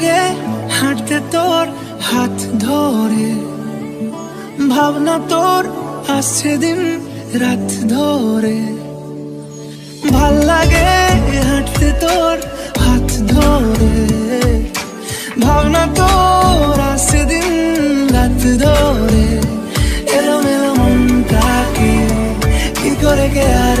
লাগে হাঁটতে তোর হাত ধরে। ভাবনা তোর আসছে দিন রাত ধরে। ভালো লাগে হাঁটতে তোর হাত ধরে। ভাবনা তোর আসছে দিন রাত ধরে। এলো মেলো মনটাকে কি করে কে আর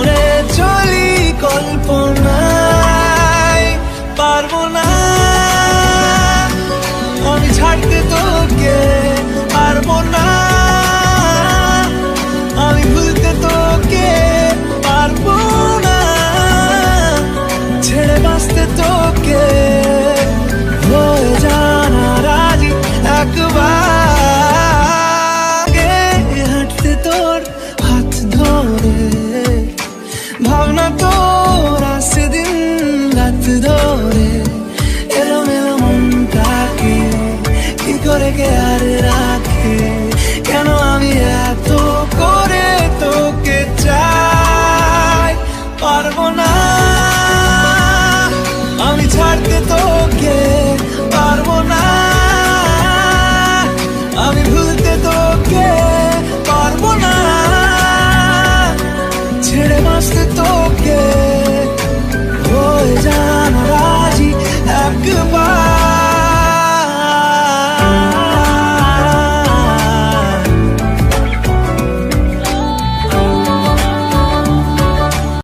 amores.